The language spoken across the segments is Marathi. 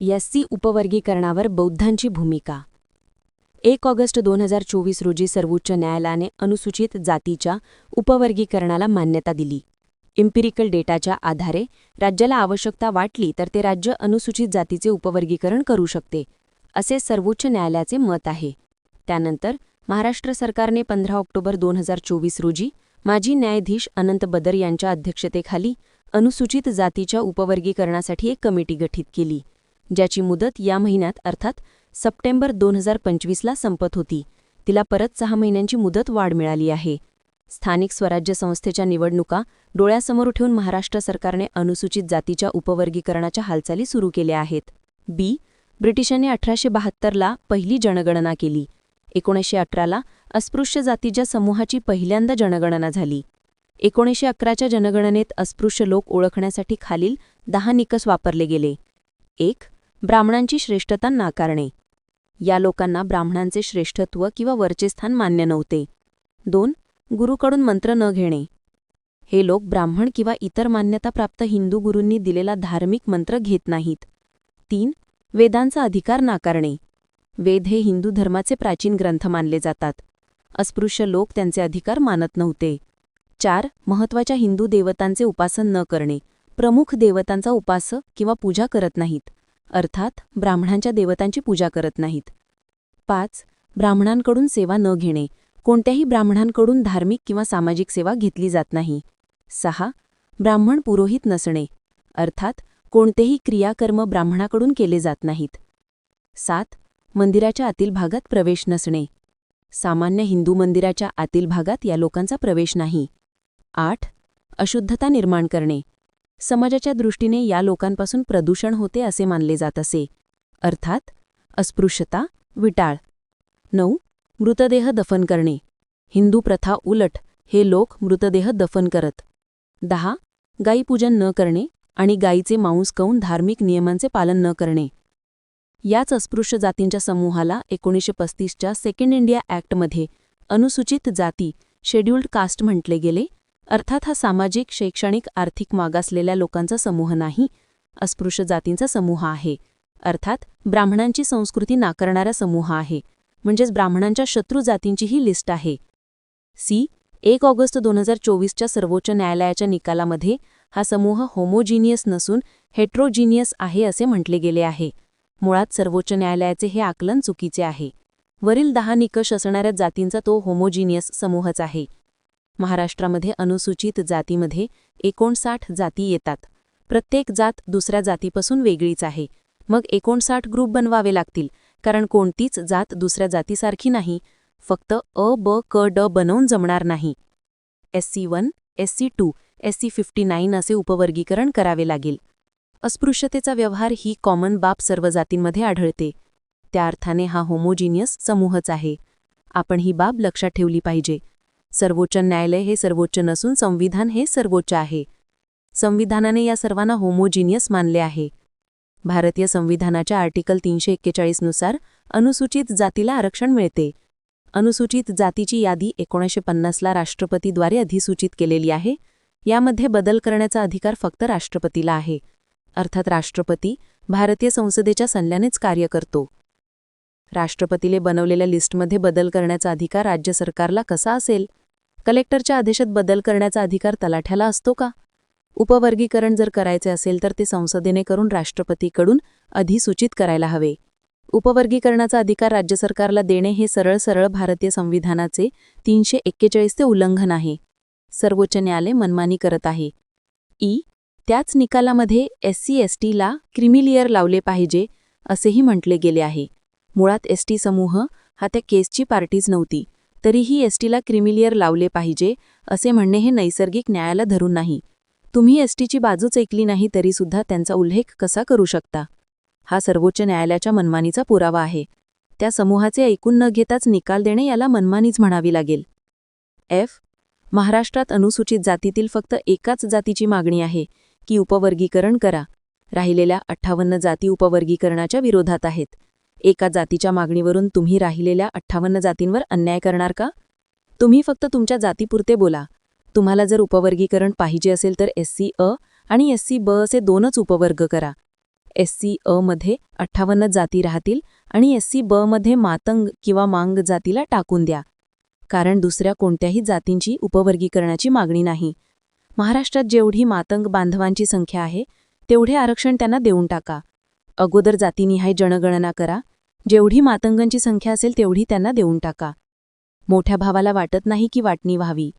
एससी उपवर्गीकरणावर बौद्धांची भूमिका. एक ऑगस्ट दोन हजार चोवीस रोजी सर्वोच्च न्यायालयाने अनुसूचित जातीच्या उपवर्गीकरणाला मान्यता दिली. इम्पिरिकल डेटाच्या आधारे राज्याला आवश्यकता वाटली तर ते राज्य अनुसूचित जातीचे उपवर्गीकरण करू शकते असे सर्वोच्च न्यायालयाचे मत आहे. त्यानंतर महाराष्ट्र सरकारने पंधरा ऑक्टोबर दोन हजार चोवीस रोजी माजी न्यायाधीश अनंत बदर यांच्या अध्यक्षतेखाली अनुसूचित जातीच्या उपवर्गीकरणासाठी एक कमिटी गठीत केली. ज्याची मुदत या महिन्यात अर्थात सप्टेंबर दोन हजार पंचवीसला संपत होती. तिला परत सहा महिन्यांची मुदत वाढ मिळाली आहे. स्थानिक स्वराज्य संस्थेच्या निवडणुका डोळ्यासमोर ठेवून महाराष्ट्र सरकारने अनुसूचित जातीच्या उपवर्गीकरणाच्या हालचाली सुरू केल्या आहेत. बी. ब्रिटिशांनी अठराशे बहात्तरला पहिली जनगणना केली. एकोणीसशे अठराला अस्पृश्य जातीच्या समूहाची पहिल्यांदा जनगणना झाली. एकोणीसशे अकराच्या जनगणनेत अस्पृश्य लोक ओळखण्यासाठी खालील दहा निकष वापरले गेले. एक ब्राह्मणांची श्रेष्ठता नाकारणे. या लोकांना ब्राह्मणांचे श्रेष्ठत्व किंवा वरचेस्थान मान्य नव्हते. दोन गुरुकडून मंत्र न घेणे. हे लोक ब्राह्मण किंवा इतर मान्यताप्राप्त हिंदू गुरूंनी दिलेला धार्मिक मंत्र घेत नाहीत. तीन वेदांचा अधिकार नाकारणे. वेद हे हिंदू धर्माचे प्राचीन ग्रंथ मानले जातात. अस्पृश्य लोक त्यांचे अधिकार मानत नव्हते. चार महत्त्वाच्या हिंदू देवतांचे उपासन न करणे. प्रमुख देवतांचा उपास किंवा पूजा करत नाहीत. अर्थात ब्राह्मणांच्या देवतांची पूजा करत नाहीत. पाच ब्राह्मणांकडून सेवा न घेणे. कोणत्याही ब्राह्मणांकडून धार्मिक किंवा सामाजिक सेवा घेतली जात नाही. सहा ब्राह्मण पुरोहित नसणे. अर्थात कोणतेही क्रियाकर्म ब्राह्मणाकडून केले जात नाहीत. सात मंदिराच्या आतील भागात प्रवेश नसणे. सामान्य हिंदू मंदिराच्या आतील भागात या लोकांचा प्रवेश नाही. आठ अशुद्धता निर्माण करणे. समाजाच्या दृष्टीने या लोकांपासून प्रदूषण होते असे मानले जात असे. अर्थात अस्पृश्यता विटाळ. नऊ मृतदेह दफन करणे. हिंदू प्रथा उलट हे लोक मृतदेह दफन करत. दहा गायीपूजन न करणे आणि गायीचे मांस खाऊन धार्मिक नियमांचे पालन न करणे. याच अस्पृश्य जातींच्या समूहाला एकोणीसशे पस्तीसच्या सेकंड इंडिया ॲक्टमध्ये अनुसूचित जाती शेड्युल्ड कास्ट म्हटले गेले. अर्थात हा सामाजिक शैक्षणिक आर्थिक मागासलेल्या लोकांचा समूह नाही अस्पृश्य जातींचा समूह आहे. अर्थात ब्राह्मणांची संस्कृती नाकारणारा समूह आहे. म्हणजेच ब्राह्मणांच्या शत्रू जातींची ही लिस्ट आहे. सी. एक ऑगस्ट दोन हजार चोवीसच्या सर्वोच्च न्यायालयाच्या निकालामध्ये हा समूह होमोजिनियस नसून हेट्रोजिनियस आहे असे म्हटले गेले आहे. मुळात सर्वोच्च न्यायालयाचे हे आकलन चुकीचे आहे. वरील दहा निकष असणाऱ्या जातींचा तो होमोजिनियस समूहच आहे. महाराष्ट्रामध्ये अनुसूचित जातीमध्ये एकोणसाठ जाती येतात. प्रत्येक जात दुसऱ्या जातीपासून वेगळीच आहे. मग एकोणसाठ ग्रुप बनवावे लागतील कारण कोणतीच जात दुसऱ्या जातीसारखी नाही. फक्त अ ब क ड बनवून जमणार नाही. SC one SC two SC fifty nine असे उपवर्गीकरण करावे लागेल. अस्पृश्यतेचा व्यवहार ही कॉमन बाब सर्व जातींमध्ये आढळते. त्या अर्थाने हा होमोजिनियस समूहच आहे. आपण ही बाब लक्षात ठेवली पाहिजे. सर्वोच्च न्यायालय हे सर्वोच्च नसून संविधान हे सर्वोच्च आहे. संविधानाने या सर्वांना होमोजिनियस मानले आहे. भारतीय संविधानाच्या आर्टिकल तीनशे एक्केचाळीसनुसार अनुसूचित जातीला आरक्षण मिळते. अनुसूचित जातीची यादी एकोणीसशे पन्नासला राष्ट्रपतीद्वारे अधिसूचित केलेली आहे. यामध्ये बदल करण्याचा अधिकार फक्त राष्ट्रपतीला आहे. अर्थात राष्ट्रपती भारतीय संसदेच्या सल्ल्यानेच कार्य करतो. राष्ट्रपतीले बनवलेल्या लिस्टमध्ये बदल करण्याचा अधिकार राज्य सरकारला कसा असेल? कलेक्टरच्या आदेशात बदल करण्याचा अधिकार तलाठ्याला असतो का? उपवर्गीकरण जर करायचे असेल तर ते संसदेने करून राष्ट्रपतीकडून अधिसूचित करायला हवे. उपवर्गीकरणाचा अधिकार राज्य सरकारला देणे हे सरळ सरळ भारतीय संविधानाचे तीनशे एक्केचाळीसचे उल्लंघन आहे. सर्वोच्च न्यायालय मनमानी करत आहे. ई. त्याच निकालामध्ये एससी एसटीला क्रिमिलियर लावले पाहिजे असेही म्हटले गेले आहे. मुळात एसटी समूह हा त्या केसची पार्टीज नव्हती. तरीही एसटीला क्रिमिलियर लावले पाहिजे असे म्हणणे हे नैसर्गिक न्यायाला धरून नाही. तुम्ही एसटीची बाजूच ऐकली नाही तरीसुद्धा त्यांचा उल्लेख कसा करू शकता? हा सर्वोच्च न्यायालयाच्या मनमानीचा पुरावा आहे. त्या समूहाचे ऐकून न घेताच निकाल देणे याला मनमानीच म्हणावी लागेल. एफ. महाराष्ट्रात अनुसूचित जातीतील फक्त एकाच जातीची मागणी आहे की उपवर्गीकरण करा. राहिलेल्या अठ्ठावन्न जाती उपवर्गीकरणाच्या विरोधात आहेत. एका जातीच्या मागणीवरून तुम्ही राहिलेल्या अठ्ठावन्न जातींवर अन्याय करणार का? तुम्ही फक्त तुमच्या जातीपुरते बोला. तुम्हाला जर उपवर्गीकरण पाहिजे असेल तर एससी अ आणि एससी ब असे दोनच उपवर्ग करा. एस सी अ मध्ये अठ्ठावन्न जाती राहतील आणि एस सी ब मध्ये मातंग किंवा मांग जातीला टाकून द्या. कारण दुसऱ्या कोणत्याही जातींची उपवर्गीकरणाची मागणी नाही. महाराष्ट्रात जेवढी मातंग बांधवांची संख्या आहे तेवढे आरक्षण त्यांना देऊन टाका. अगोदर जातीनिहाय जनगणना करा. जेवढी मातंगांची संख्या असेल तेवढी त्यांना देऊन टाका. मोठ्या भावाला वाटत नाही की वाटणी व्हावी.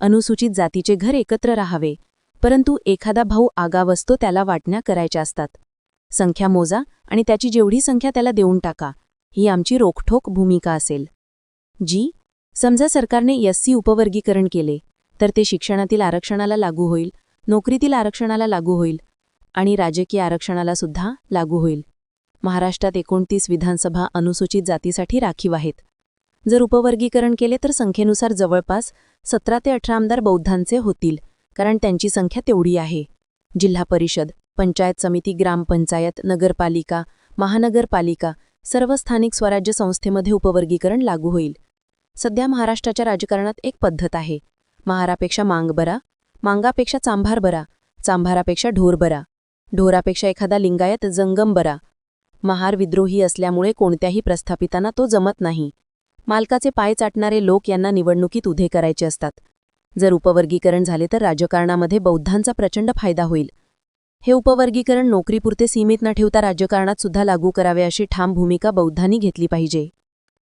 अनुसूचित जातीचे घर एकत्र राहावे. परंतु एखादा भाऊ आगाव असतो त्याला वाटण्या करायच्या असतात. संख्या मोजा आणि त्याची जेवढी संख्या त्याला देऊन टाका. ही आमची रोखठोक भूमिका असेल. जी. समजा सरकारने एससी उपवर्गीकरण केले तर ते शिक्षणातील आरक्षणाला लागू होईल नोकरीतील आरक्षणाला लागू होईल आणि राजकीय आरक्षणाला सुद्धा लागू होईल. महाराष्ट्रात एकोणतीस विधानसभा अनुसूचित जातीसाठी राखीव आहेत. जर उपवर्गीकरण केले तर संख्येनुसार जवळपास सतरा ते अठरा आमदार बौद्धांचे होतील कारण त्यांची संख्या तेवढी आहे. जिल्हा परिषद पंचायत समिती ग्रामपंचायत नगरपालिका महानगरपालिका सर्व स्थानिक स्वराज्य संस्थेमध्ये उपवर्गीकरण लागू होईल. सध्या महाराष्ट्राच्या राजकारणात एक पद्धत आहे. महारापेक्षा मांग बरा मांगापेक्षा चांभार बरा चांभारापेक्षा ढोर बरा. ढोरापेक्षा एखादा लिंगायत जंगम बरा महार विद्रोही असल्यामुळे कोणत्याही प्रस्थापितांना तो जमत नाही. मालकाचे पाय चाटणारे लोक यांना निवडणुकीत उभे करायचे असतात. जर उपवर्गीकरण झाले तर राजकारणामध्ये बौद्धांचा प्रचंड फायदा होईल. हे उपवर्गीकरण नोकरीपुरते सीमित न ठेवता राजकारणात सुद्धा लागू करावे अशी ठाम भूमिका बौद्धांनी घेतली पाहिजे.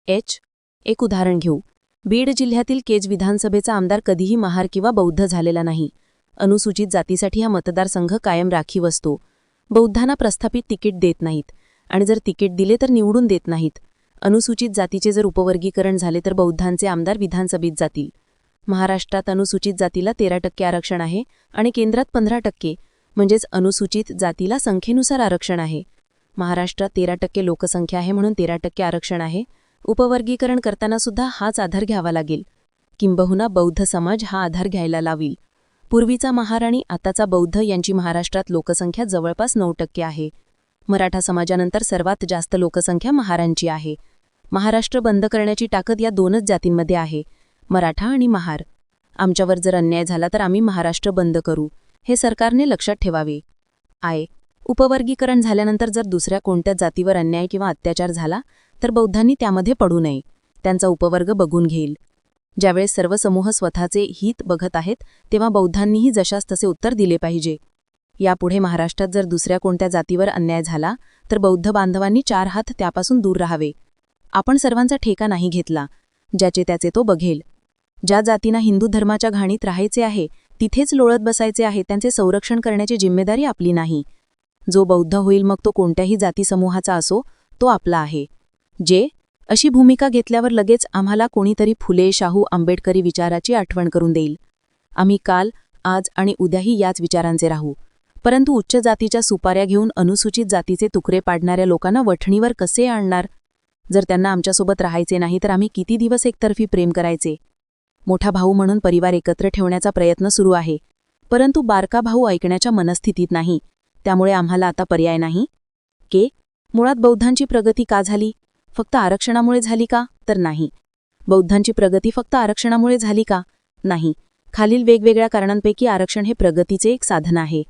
एच. एक उदाहरण घेऊ. बीड जिल्ह्यातील केज विधानसभेचा आमदार कधीही महार किंवा बौद्ध झालेला नाही. अनुसूचित जातीसाठी हा मतदारसंघ कायम राखीव असतो बौद्धांना प्रस्थापित तिकीट देत नाहीत आणि जर तिकीट दिले तर निवडून देत नाहीत. अनुसूचित जातीचे जर उपवर्गीकरण झाले तर बौद्धांचे आमदार विधानसभेत जातील. महाराष्ट्रात अनुसूचित जातीला तेरा टक्के आरक्षण आहे आणि केंद्रात पंधरा टक्के म्हणजेच अनुसूचित जातीला संख्येनुसार आरक्षण आहे. महाराष्ट्रात तेरा टक्के लोकसंख्या आहे म्हणून तेरा टक्के आरक्षण आहे. उपवर्गीकरण करताना सुद्धा हाच आधार घ्यावा लागेल. किंबहुना बौद्ध समाज हा आधार घ्यायला लावील. पूर्वीचा महार आणि आताचा बौद्ध यांची महाराष्ट्रात लोकसंख्या जवळपास नऊ टक्के आहे. मराठा समाजानंतर सर्वात जास्त लोकसंख्या महारांची आहे. महाराष्ट्र बंद करण्याची ताकद या दोनच जातींमध्ये आहे मराठा आणि महार. आमच्यावर जर अन्याय झाला तर आम्ही महाराष्ट्र बंद करू हे सरकारने लक्षात ठेवावे. आय. उपवर्गीकरण झाल्यानंतर जर दुसऱ्या कोणत्या जातीवर अन्याय किंवा अत्याचार झाला तर बौद्धांनी त्यामध्ये पडू नये. त्यांचा उपवर्ग बघून घेईल. ज्यावेळेस सर्व समूह स्वतःचे हित बघत आहेत तेव्हा बौद्धांनीही जशास तसे उत्तर दिले पाहिजे. यापुढे महाराष्ट्रात जर दुसऱ्या कोणत्या जातीवर अन्याय झाला तर बौद्ध बांधवांनी चार हात त्यापासून दूर राहावे. आपण सर्वांचा ठेका नाही घेतला ज्याचे त्याचे तो बघेल. ज्या जातींना हिंदू धर्माच्या घाणीत राहायचे आहे तिथेच लोळत बसायचे आहे त्यांचे संरक्षण करण्याची जिम्मेदारी आपली नाही. जो बौद्ध होईल मग तो कोणत्याही जातीसमूहाचा असो तो आपला आहे. जे अशी भूमिका घेतल्यावर लगेच आम्हाला कोणीतरी फुले शाहू आंबेडकरी विचाराची आठवण करून देईल. आम्ही काल आज आणि उद्याही याच विचारांचे राहू. परंतु उच्च जातीच्या सुपाऱ्या घेऊन अनुसूचित जातीचे तुकडे पाडणाऱ्या लोकांना वठणीवर कसे आणणार? जर त्यांना आमच्यासोबत राहायचे नाही तर आम्ही किती दिवस एकतर्फी प्रेम करायचे? मोठा भाऊ म्हणून परिवार एकत्र ठेवण्याचा प्रयत्न सुरू आहे. परंतु बारका भाऊ ऐकण्याच्या मनस्थितीत नाही. त्यामुळे आम्हाला आता पर्याय नाही. के मुळात बौद्धांची प्रगती का झाली? फक्त आरक्षणामुळे झाली का? तर नाही. बौद्धांची प्रगती फक्त आरक्षणामुळे झाली का? नाही. खालील वेगवेगळ्या कारणांपैकी आरक्षण हे प्रगतीचे एक साधन आहे.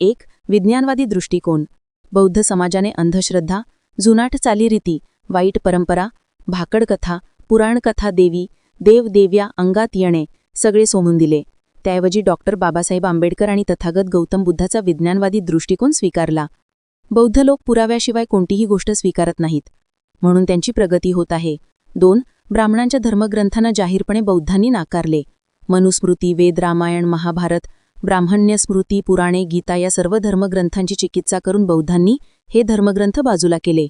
एक विज्ञानवादी दृष्टिकोन. बौद्ध समाजाने अंधश्रद्धा जुनाट चालीरीती वाईट परंपरा भाकडकथा पुराणकथा देवी देवदेव्या अंगात येणे सगळे सोमून दिले. त्याऐवजी डॉक्टर बाबासाहेब आंबेडकर आणि तथागत गौतम बुद्धाचा विज्ञानवादी दृष्टिकोन स्वीकारला. बौद्ध लोक पुराव्याशिवाय कोणतीही गोष्ट स्वीकारत नाहीत. म्हणून त्यांची प्रगती होत आहे. दोन ब्राह्मणांच्या धर्मग्रंथांना जाहीरपणे बौद्धांनी नाकारले. मनुस्मृती वेद रामायण महाभारत ब्राह्मण्य स्मृती पुराणे गीता या सर्व धर्मग्रंथांची चिकित्सा करून बौद्धांनी हे धर्मग्रंथ बाजूला केले.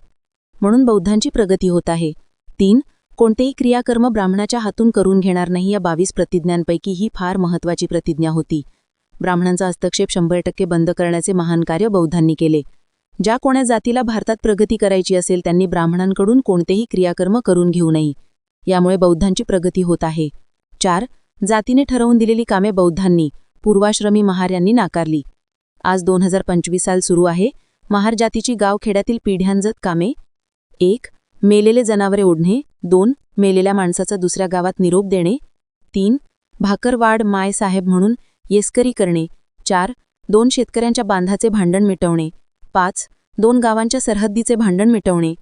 म्हणून बौद्धांची प्रगती होत आहे. तीन कोणतेही क्रियाकर्म ब्राह्मणाच्या हातून करून घेणार नाही या बावीस प्रतिज्ञांपैकी ही फार महत्वाची प्रतिज्ञा होती. ब्राह्मणांचा हस्तक्षेप शंभर टक्के बंद करण्याचे महान कार्य बौद्धांनी केले. ज्या कोण्या जातीला भारतात प्रगती करायची असेल त्यांनी ब्राह्मणांकडून कोणतेही क्रियाकर्म करून घेऊ नये. यामुळे बौद्धांची प्रगती होत आहे. चार जातीने ठरवून दिलेली कामे बौद्धांनी पूर्वाश्रमी महार यांनी नाकारली. आज दोन हजार पंचवीस साल सुरू आहे. महार जातीची गावखेड्यातील पिढ्यांजत कामे. एक मेलेले जनावरे ओढणे. दोन मेलेल्या माणसाचा दुसऱ्या गावात निरोप देणे. तीन भाकरवाड माय साहेब म्हणून येस्करी करणे. चार दोन शेतकऱ्यांच्या बांधाचे भांडण मिटवणे. पाच. दोन गावांच्या सरहद्दीचे भांडण मिटवणे.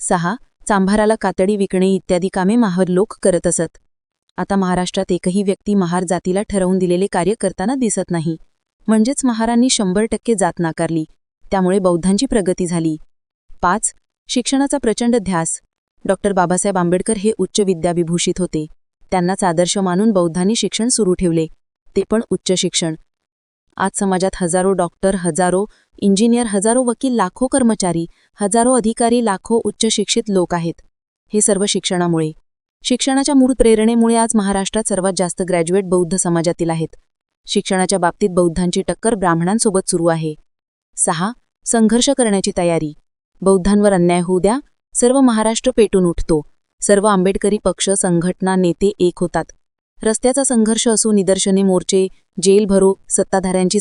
सहा. चांभाराला कातडी विकणे इत्यादी कामे महार लोक करत असत. आता महाराष्ट्रात एकही व्यक्ती महार जातीला ठरवून दिलेले कार्य करताना दिसत नाही. म्हणजेच महारांनी शंभर टक्के जात नाकारली. त्यामुळे बौद्धांची प्रगती झाली. पाच. शिक्षणाचा प्रचंड ध्यास. डॉक्टर बाबासाहेब आंबेडकर हे उच्च विद्याविभूषित होते. त्यांनाच आदर्श मानून बौद्धांनी शिक्षण सुरू ठेवले. ते पण उच्च शिक्षण. आज समाजात हजारो डॉक्टर हजारो इंजिनियर हजारो वकील लाखो कर्मचारी हजारो अधिकारी लाखो उच्च शिक्षित लोक आहेत. हे सर्व शिक्षणामुळे. शिक्षणाच्या मूळ प्रेरणेमुळे आज महाराष्ट्रात सर्वात जास्त ग्रॅज्युएट बौद्ध समाजातील आहेत. शिक्षणाच्या बाबतीत बौद्धांची टक्कर ब्राह्मणांसोबत सुरू आहे. सहा. संघर्ष करण्याची तयारी. बौद्धांवर अन्याय होऊ द्या. सर्व महाराष्ट्र पेटून उठतो. सर्व आंबेडकरी पक्ष संघटना नेते एक होतात. रस्त्याचा संघर्ष असो निदर्शने मोर्चे जेल भरो सत्ताधाऱ्यांची